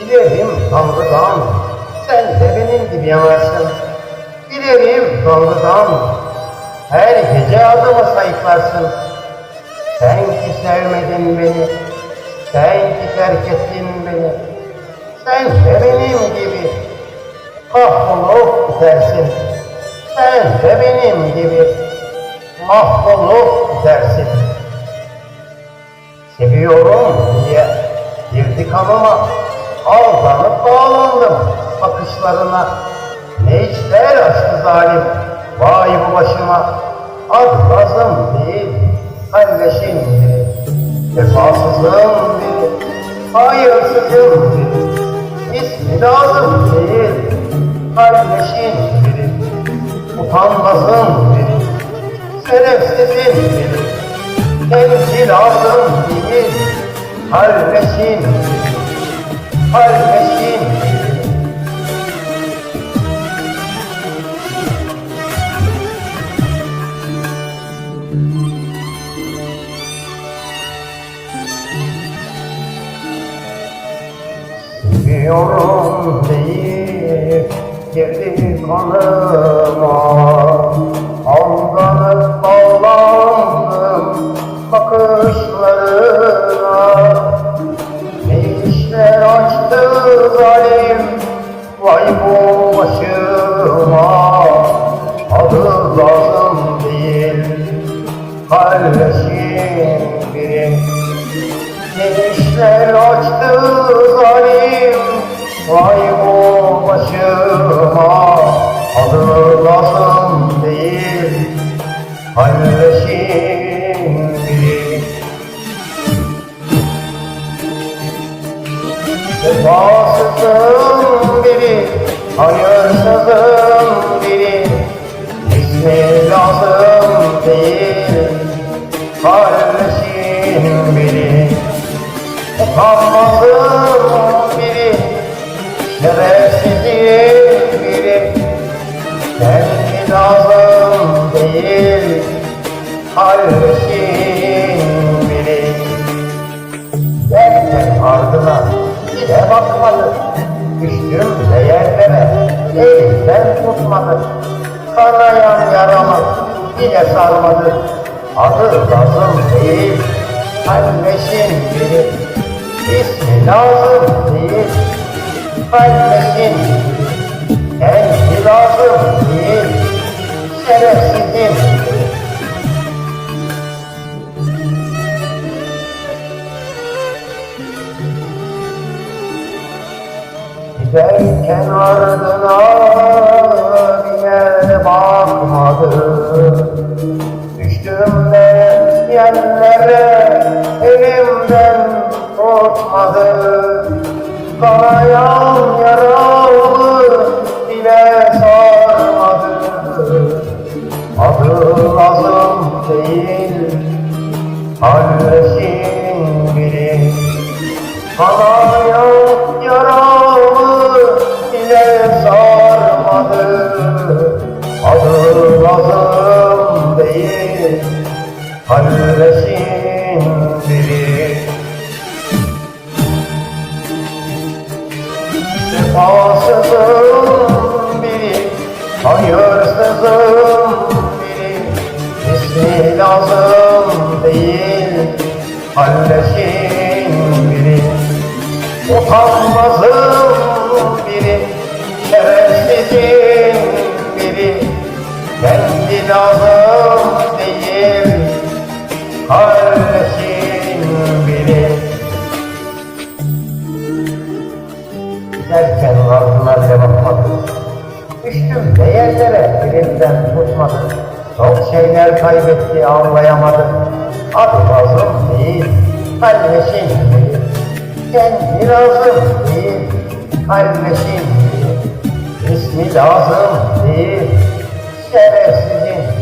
Bilirim Tanrı'dan, sen de benim gibi yanarsın. Bilirim Tanrı'dan, her gece adımı sayıklarsın. Sen ki sevmedin beni, sen ki terk ettin beni. Sen de benim gibi kahrolup gidersin. Sen de benim gibi mahvolup gidersin. Seviyorum diye girdi kanıma, aldanıp bağlandım bakışlarına. Ne işler açtı zalim, vay bu başıma. Ad lazım değil, halleşin biri. Vefasızım biri, hayırsızım biri. İsmi lazım değil, halleşin biri. Utanmazım biri, şerefsizim biri. Temsil lazım değil, halleşin biri. Biri. Seviyorum deyip girdi kanıma kardeşim biri Genişler açtı zalim Vay bu başıma Adı lazım değil Halleşim biri Vefasızım biri Hayırsızım Kardeşim biri Utanmazım biri Şerefsizim biri Kendi lazım değil Kardeşim biri Derken ardına bile bakmadı. Düştüm de yerlere elimden tutmadı. Kanayan yaramı bile sarmadı. Adı lazım değil, kalleşin biri. İsmi lazım değil, kalleşin Kendi lazım değil, şerefsizim biri. Giderken ardına bile Halleşin biri Kanayan yaramı bile sarmadı Adı lazım değil Halleşin biri Vefasızım biri Hayırsızım biri İsmi lazım Halleşin biri Utanmazım biri Şerefsizim biri Kendi lazım değil. Kardeşim biri Giderken ardına bile bakmadı Düştüm de yerlere elimden tutmadı Çok şeyler kaybetti anlayamadı Adı lazım değil Kardeşim biri kendi lazım değil, değil. İsmi lazım değil, şerefsizin